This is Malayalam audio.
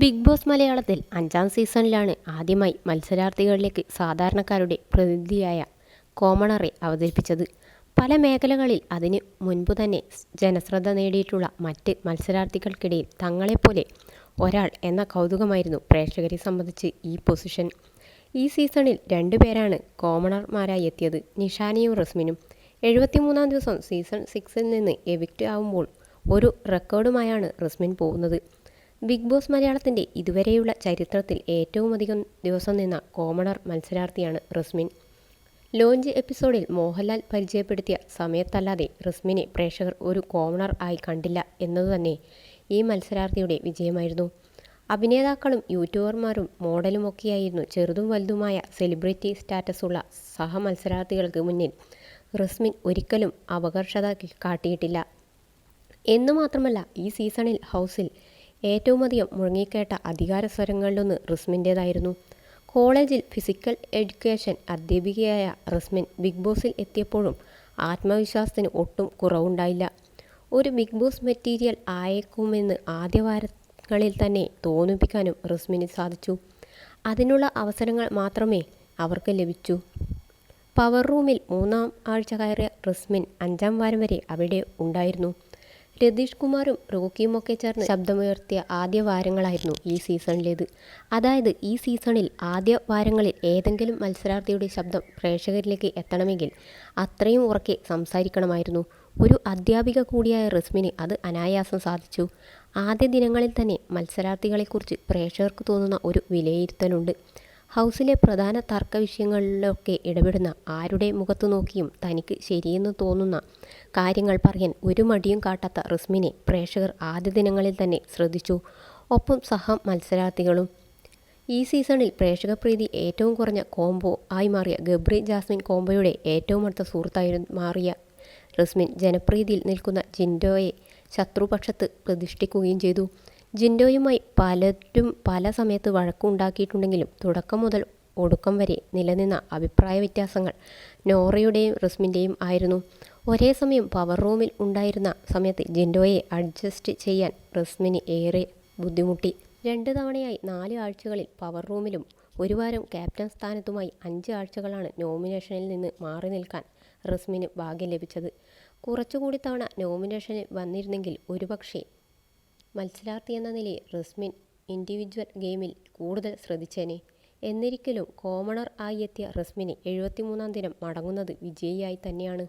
ബിഗ് ബോസ് മലയാളത്തിൽ അഞ്ചാം സീസണിലാണ് ആദ്യമായി മത്സരാർത്ഥികളിലേക്ക് സാധാരണക്കാരുടെ പ്രതിനിധിയായ കോമണറെ അവതരിപ്പിച്ചത്. പല മേഖലകളിൽ അതിന് മുൻപ് തന്നെ ജനശ്രദ്ധ നേടിയിട്ടുള്ള മറ്റ് മത്സരാർത്ഥികൾക്കിടയിൽ തങ്ങളെപ്പോലെ ഒരാൾ എന്ന കൗതുകമായിരുന്നു പ്രേക്ഷകരെ സംബന്ധിച്ച് ഈ പൊസിഷൻ. ഈ സീസണിൽ രണ്ടുപേരാണ് കോമണർമാരായി എത്തിയത് നിഷാനിയും റസ്മിനും. എഴുപത്തിമൂന്നാം ദിവസം സീസൺ സിക്സിൽ നിന്ന് എവിക്റ്റ് ആവുമ്പോൾ ഒരു റെക്കോർഡുമായാണ് റസ്മിൻ പോകുന്നത്. ബിഗ് ബോസ് മലയാളത്തിന്റെ ഇതുവരെയുള്ള ചരിത്രത്തിൽ ഏറ്റവും അധികം ദിവസം നിന്ന കോമണർ മത്സരാർത്ഥിയാണ് റസ്മിൻ. ലോഞ്ച് എപ്പിസോഡിൽ മോഹൻലാൽ പരിചയപ്പെടുത്തിയ സമയത്തല്ലാതെ റസ്മിനെ പ്രേക്ഷകർ ഒരു കോമണർ ആയി കണ്ടില്ല എന്നതുതന്നെ ഈ മത്സരാർത്ഥിയുടെ വിജയമായിരുന്നു. അഭിനേതാക്കളും യൂട്യൂബർമാരും മോഡലുമൊക്കെയായിരുന്നു ചെറുതും വലുതുമായ സെലിബ്രിറ്റി സ്റ്റാറ്റസുള്ള സഹമത്സരാർത്ഥികൾക്ക് മുന്നിൽ റസ്മിൻ ഒരിക്കലും അപകർഷത കാട്ടിയിട്ടില്ല. എന്നു മാത്രമല്ല ഈ സീസണിൽ ഹൗസിൽ ഏറ്റവുമധികം മുഴങ്ങിക്കേട്ട അധികാര സ്വരങ്ങളിലൊന്ന് റിസ്മിന്റേതായിരുന്നു. കോളേജിൽ ഫിസിക്കൽ എഡ്യൂക്കേഷൻ അധ്യാപികയായ റിസ്മിൻ ബിഗ് ബോസിൽ എത്തിയപ്പോഴും ആത്മവിശ്വാസത്തിന് ഒട്ടും കുറവുണ്ടായില്ല. ഒരു ബിഗ് ബോസ് മെറ്റീരിയൽ ആയേക്കുമെന്ന് ആദ്യവാരങ്ങളിൽ തന്നെ തോന്നിപ്പിക്കാനും റിസ്മിന് സാധിച്ചു. അതിനുള്ള അവസരങ്ങൾ മാത്രമേ അവർക്ക് ലഭിച്ചു. പവർ റൂമിൽ മൂന്നാം ആഴ്ച കയറിയ റിസ്മിൻ അഞ്ചാം വാരം വരെ അവിടെ ഉണ്ടായിരുന്നു. രതീഷ് കുമാറും റോക്കിയുമൊക്കെ ചേർന്ന് ശബ്ദമുയർത്തിയ ആദ്യ വാരങ്ങളായിരുന്നു ഈ സീസണിലേത്. അതായത് ഈ സീസണിൽ ആദ്യ വാരങ്ങളിൽ ഏതെങ്കിലും മത്സരാർത്ഥിയുടെ ശബ്ദം പ്രേക്ഷകരിലേക്ക് എത്തണമെങ്കിൽ അത്രയും ഉറക്കെ സംസാരിക്കണമായിരുന്നു. ഒരു അധ്യാപിക കൂടിയായ റസ്മിന് അത് അനായാസം സാധിച്ചു. ആദ്യ ദിനങ്ങളിൽ തന്നെ മത്സരാർത്ഥികളെക്കുറിച്ച് പ്രേക്ഷകർക്ക് തോന്നുന്ന ഒരു വിലയിരുത്തലുണ്ട്. ഹൗസിലെ പ്രധാന തർക്ക വിഷയങ്ങളിലൊക്കെ ഇടപെടുന്ന ആരുടെ മുഖത്തു നോക്കിയും തനിക്ക് ശരിയെന്ന് തോന്നുന്ന കാര്യങ്ങൾ പറയാൻ ഒരു മടിയും കാട്ടാത്ത റിസ്മിനെ പ്രേക്ഷകർ ആദ്യ ദിനങ്ങളിൽ തന്നെ ശ്രദ്ധിച്ചു. ഒപ്പം സഹ മത്സരാർത്ഥികളും. ഈ സീസണിൽ പ്രേക്ഷക പ്രീതി ഏറ്റവും കുറഞ്ഞ കോംബോ ആയി മാറിയ ഗബ്രി ജാസ്മിൻ കോംബോയുടെ ഏറ്റവും അടുത്ത സുഹൃത്തായി മാറിയ റിസ്മിൻ ജനപ്രീതിയിൽ നിൽക്കുന്ന ജിൻഡോയെ ശത്രുപക്ഷത്ത് പ്രതിഷ്ഠിക്കുകയും ചെയ്തു. ജിൻഡോയുമായി പലരും പല സമയത്ത് വഴക്കുണ്ടാക്കിയിട്ടുണ്ടെങ്കിലും തുടക്കം മുതൽ ഒടുക്കം വരെ നിലനിന്ന അഭിപ്രായ വ്യത്യാസങ്ങൾ നോറയുടെയും റിസ്മിന്റെയും ആയിരുന്നു. ഒരേ സമയം പവർ റൂമിൽ ഉണ്ടായിരുന്ന സമയത്ത് ജിൻഡോയെ അഡ്ജസ്റ്റ് ചെയ്യാൻ റിസ്മിന് ഏറെ ബുദ്ധിമുട്ടി. രണ്ട് തവണയായി നാല് ആഴ്ചകളിൽ പവർ റൂമിലും ഒരു വാരം ക്യാപ്റ്റൻ സ്ഥാനത്തുമായി അഞ്ച് ആഴ്ചകളാണ് നോമിനേഷനിൽ നിന്ന് മാറി നിൽക്കാൻ റിസ്മിന് ഭാഗ്യം ലഭിച്ചത്. കുറച്ചുകൂടി തവണ നോമിനേഷനിൽ വന്നിരുന്നെങ്കിൽ ഒരുപക്ഷെ മത്സരാർത്ഥി എന്ന നിലയിൽ റസ്മിൻ ഇൻഡിവിജ്വൽ ഗെയിമിൽ കൂടുതൽ ശ്രദ്ധിച്ചേനെ. എന്നിരിക്കലും കോമണർ ആയി എത്തിയ റസ്മിന് എഴുപത്തിമൂന്നാം ദിനം മടങ്ങുന്നത് വിജയിയായി തന്നെയാണ്.